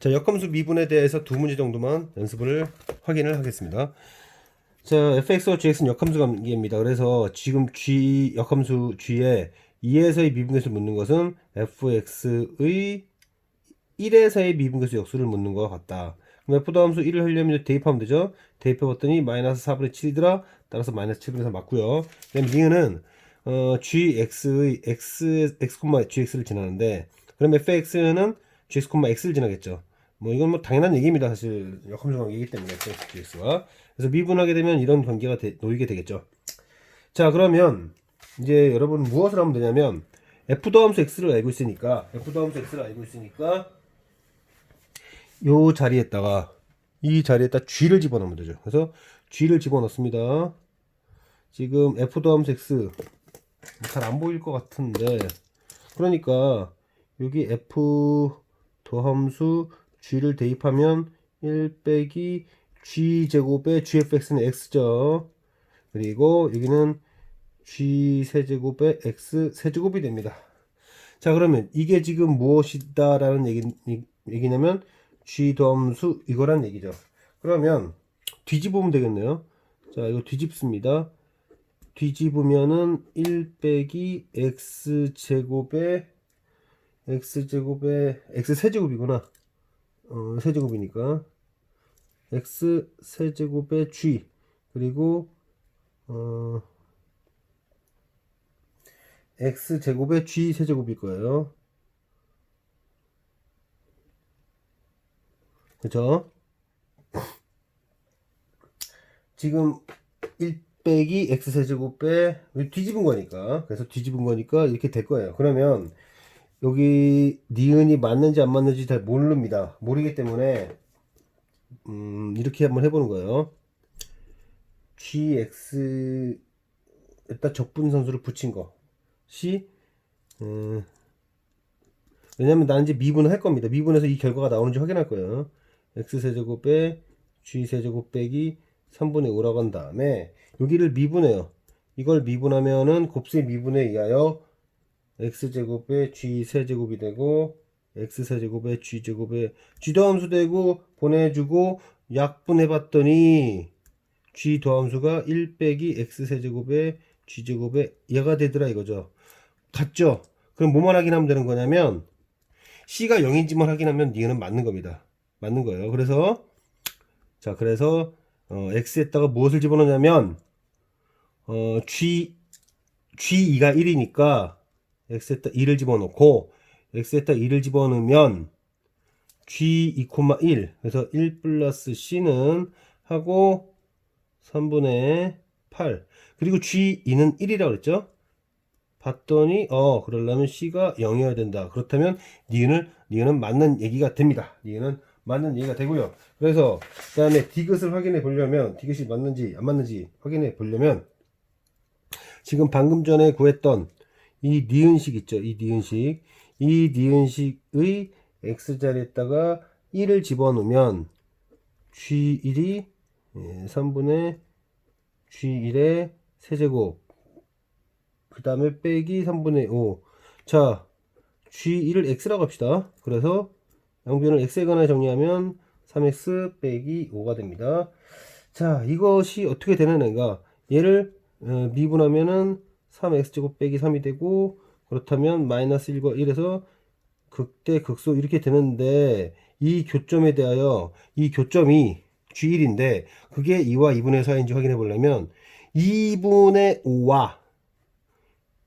자, 역함수 미분에 대해서 두 문제 정도만 연습을 확인을 하겠습니다. 자, fx와 gx는 역함수 관계입니다. 그래서 지금 g 역함수 g에 2에서의 미분계수 묻는 것은 fx의 1에서의 미분계수 역수를 묻는 것과 같다. 그럼 f 더함수 1을 하려면 대입하면 되죠. 대입해봤더니 마이너스 4분의 7이더라. 따라서 마이너스 7분의 3 맞고요. 그다음 니은은 어, gx의 x x, gx를 지나는데 그럼 fx는 gx, x를 지나겠죠. 뭐 이건 뭐 당연한 얘기입니다. 사실 역함수 관계이기 때문에 gx가 그래서 미분하게 되면 이런 관계가 되- 놓이게 되겠죠. 자 그러면 이제 여러분 무엇을 하면 되냐면 f 더함수 x를 알고 있으니까 f 더함수 x를 알고 있으니까 요 자리에다가 이 자리에다 g를 집어넣으면 되죠. 그래서 g를 집어넣습니다. 지금 f 더함수 x 잘 안 보일 것 같은데 그러니까 여기 f 더함수 g를 대입하면 1 빼기 g 제곱의 gfx는 x죠. 그리고 여기는 g 세제곱의 x 세제곱이 됩니다. 자 그러면 이게 지금 무엇이다 라는 얘기, 얘기냐면 g 더함수 이거란 얘기죠. 그러면 뒤집으면 되겠네요. 자 이거 뒤집습니다. 뒤집으면은 1 빼기 x 제곱의 x 제곱의 x 세제곱이구나. 어, 세제곱이니까 x 세제곱의 g 그리고 어 x 제곱의 g 세제곱일 거예요. 그죠? 지금 1 빼기 x 세제곱에 뒤집은 거니까 그래서 뒤집은 거니까 이렇게 될 거예요. 그러면 여기 니은이 맞는지 안 맞는지 잘 모릅니다. 모르기 때문에 음, 이렇게 한번 해보는 거예요. gx 에다 적분 선수를 붙인 것이 음, 왜냐면 나는 이제 미분을 할 겁니다. 미분해서 이 결과가 나오는지 확인할 거예요. x 세제곱에 g 세제곱 빼기 3분의 5라고 한 다음에 여기를 미분해요. 이걸 미분하면은 곱수의 미분에 의하여 x제곱에 g 세제곱이 되고 x 세제곱에 g 제곱에 g 더함수 되고 보내주고 약분해 봤더니 g 더함수가 1 빼기 x 세제곱에 g 제곱에 얘가 되더라 이거죠. 같죠? 그럼 뭐만 확인하면 되는 거냐면 c가 0인지만 확인하면 니은은 맞는 겁니다. 맞는 거예요. 그래서 자 그래서 어, x에다가 무엇을 집어넣냐면 어, g g2가 1이니까 x에다 2를 집어넣고 x에다 2를 집어넣으면 g2,1 그래서 1 플러스 c는 하고 3분의 8 그리고 g2는 1이라고 그랬죠? 봤더니 어 그러려면 c가 0이어야 된다. 그렇다면 니은을 니은은 맞는 얘기가 됩니다. 니은은 맞는 얘기가 되고요. 그래서 그 다음에 디귿을 확인해 보려면 디귿이 맞는지 안 맞는지 확인해 보려면 지금 방금 전에 구했던 이 니은식 있죠 이 니은식 이 니은식의 x자리에다가 1을 집어넣으면 g1이 3분의 g1의 세제곱 그 다음에 빼기 3분의 5. 자, G1을 X라고 합시다. 그래서 양변을 X에 관해 정리하면 3X 빼기 5가 됩니다. 자, 이것이 어떻게 되는 애가 얘를 어, 미분하면은 3X제곱 빼기 3이 되고 그렇다면 마이너스 1과 1에서 극대 극소 이렇게 되는데 이 교점에 대하여 이 교점이 G1인데 그게 2와 2분의 4인지 확인해 보려면 2분의 5와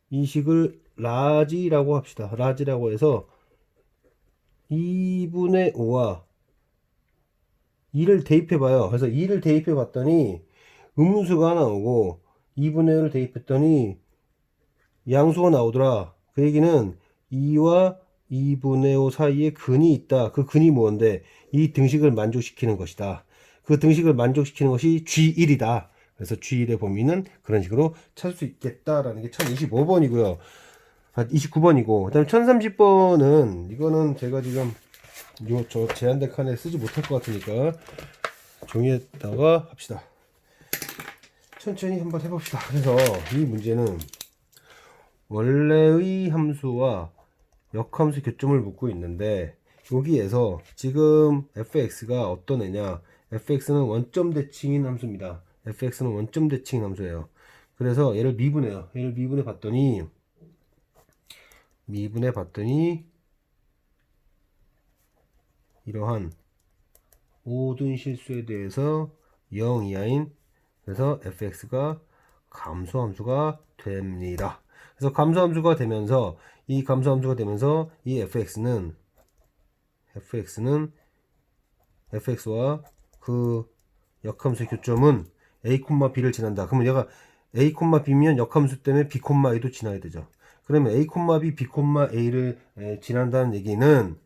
이 식을 라지라고 합시다. 라지라고 해서 2분의 5와 2를 대입해 봐요. 그래서 2를 대입해 봤더니 음수가 나오고 2분의 1을 대입했더니 양수가 나오더라. 그 얘기는 2와 2분의 5 사이에 근이 있다. 그 근이 뭔데? 이 등식을 만족시키는 것이다. 그 등식을 만족시키는 것이 G1이다. 그래서 G1의 범위는 그런 식으로 찾을 수 있겠다라는 게 1025번이고요. 아, 29번이고, 그 다음에 1030번은, 이거는 제가 지금, 요, 저 제한된 칸에 쓰지 못할 것 같으니까, 종이에다가 합시다. 천천히 한번 해봅시다. 그래서 이 문제는, 원래의 함수와 역함수 교점을 묻고 있는데, 여기에서 지금 fx가 어떤 애냐? fx는 원점 대칭인 함수입니다. fx는 원점 대칭인 함수예요. 그래서 얘를 미분해요. 얘를 미분해 봤더니 미분해 봤더니 이러한 모든 실수에 대해서 0 이하인 그래서 fx가 감소 함수가 됩니다. 그래서 감소함수가 되면서 이 감소함수가 되면서 이 fx는 fx는 fx와 그 역함수의 교점은 a, b를 지난다. 그러면 얘가 a, b면 역함수 때문에 b, a도 지나야 되죠. 그러면 a, b, b, a를 에, 지난다는 얘기는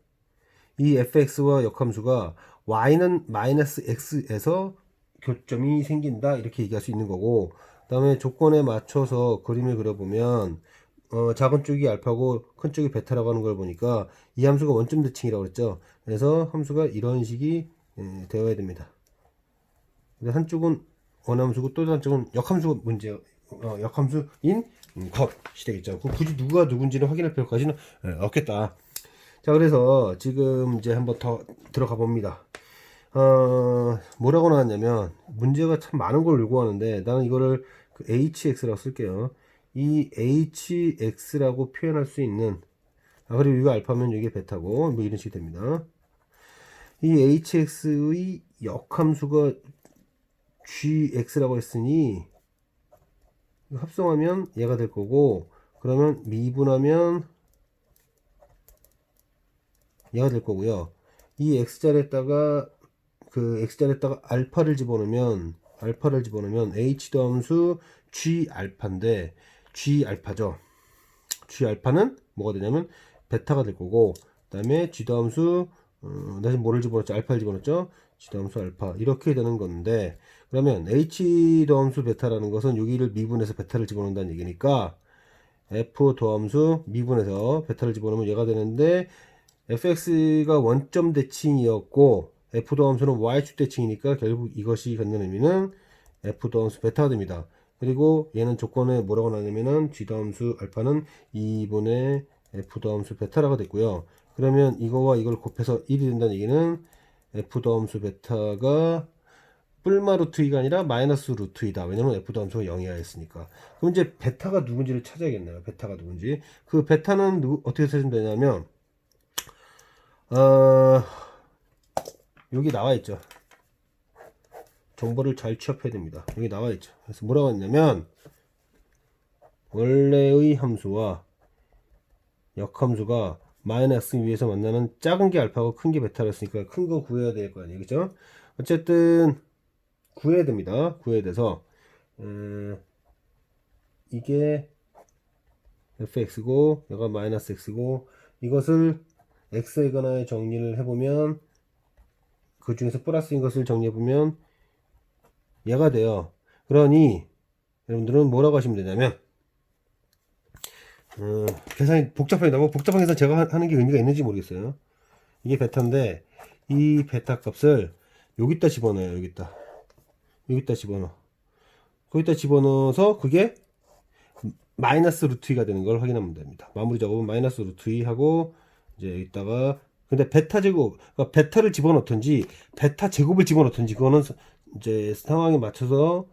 이 fx와 역함수가 y는 마이너스 x에서 교점이 생긴다 이렇게 얘기할 수 있는 거고 그 다음에 조건에 맞춰서 그림을 그려보면 어, 작은 쪽이 알파고 큰 쪽이 베타라고 하는 걸 보니까 이 함수가 원점 대칭이라고 그랬죠? 그래서 함수가 이런 식이 에, 되어야 됩니다. 근데 한쪽은 원함수고 또 한쪽은 역함수 문제 어, 역함수인 음, 컷이 되겠죠. 그 굳이 누가 누군지는 확인할 필요까지는 에, 없겠다. 자 그래서 지금 이제 한번 더 들어가 봅니다 어, 뭐라고 나왔냐면 문제가 참 많은 걸 요구하는데 나는 이거를 그 hx라고 쓸게요. 이 hx라고 표현할 수 있는 아 그리고 이거 알파면 이게 베타고 뭐 이런 식이 됩니다. 이 hx의 역함수가 gx라고 했으니 합성하면 얘가 될 거고 그러면 미분하면 얘가 될 거고요. 이 x자리에다가 그 x자리에다가 알파를 집어넣으면 알파를 집어넣으면 h 더함수 g 알파인데 g 알파죠. g 알파는 뭐가 되냐면 베타가 될 거고 그다음에 g 더함수 어, 다시 뭐를 집어넣었죠? 알파를 집어넣었죠? g 더함수 알파 이렇게 되는 건데 그러면 h 더함수 베타라는 것은 여기를 미분해서 베타를 집어넣는다는 얘기니까 f 더함수 미분해서 베타를 집어넣으면 얘가 되는데 fx가 원점 대칭이었고 f 더함수는 y축 대칭이니까 결국 이것이 갖는 의미는 f 더함수 베타가 됩니다. 그리고 얘는 조건에 뭐라고 나냐면은 g 더함수 알파는 2분의 f 더함수 베타라고 됐고요. 그러면 이거와 이걸 곱해서 1이 된다는 얘기는 f 더함수 베타가 뿔마 루트 2가 아니라 마이너스 루트 2다. 왜냐면 f 더함수가 0이야 했으니까. 그럼 이제 베타가 누군지를 찾아야겠네요. 베타가 누군지. 그 베타는 누, 어떻게 찾으면 되냐면 어, 여기 나와 있죠. 정보를 잘 취합해야 됩니다. 여기 나와 있죠. 그래서 뭐라고 했냐면 원래의 함수와 역함수가 마이너스 위에서 만나는 작은 게 알파고 큰 게 베타를 했으니까 큰 거 구해야 될 거 아니에요. 그죠? 어쨌든 구해야 됩니다. 구해야 돼서 음, 이게 fx고 얘가 마이너스 x고 이것을 x이거나의 정리를 해보면 그 중에서 플러스인 것을 정리해보면 얘가 돼요. 그러니 여러분들은 뭐라고 하시면 되냐면 음, 계산이 복잡하게 너무 복잡한 계산 제가 하- 하는 게 의미가 있는지 모르겠어요. 이게 베타인데 이 베타 값을 여기다 집어넣어요. 여기다 여기다 집어넣어. 거기다 집어넣어서 그게 마이너스 루트 2가 되는 걸 확인하면 됩니다. 마무리 작업은 마이너스 루트 2 하고 이제 여기다가 근데 베타 제곱 그러니까 베타를 집어넣든지 베타 제곱을 집어넣든지 그거는 서- 이제 상황에 맞춰서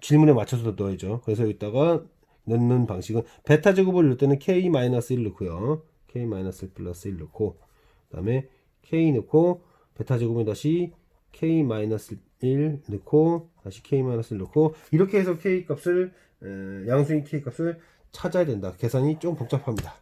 질문에 맞춰서 넣어야죠. 그래서 여기다가 넣는 방식은 베타 제곱을 넣을 때는 k 마이너스 1 넣고요. k 마이너스 1 플러스 1 넣고 그다음에 k 넣고 베타 제곱에 다시 k 마이너스 1 넣고 다시 k 마이너스 1 넣고 이렇게 해서 k 값을 에, 양수인 k 값을 찾아야 된다. 계산이 좀 복잡합니다.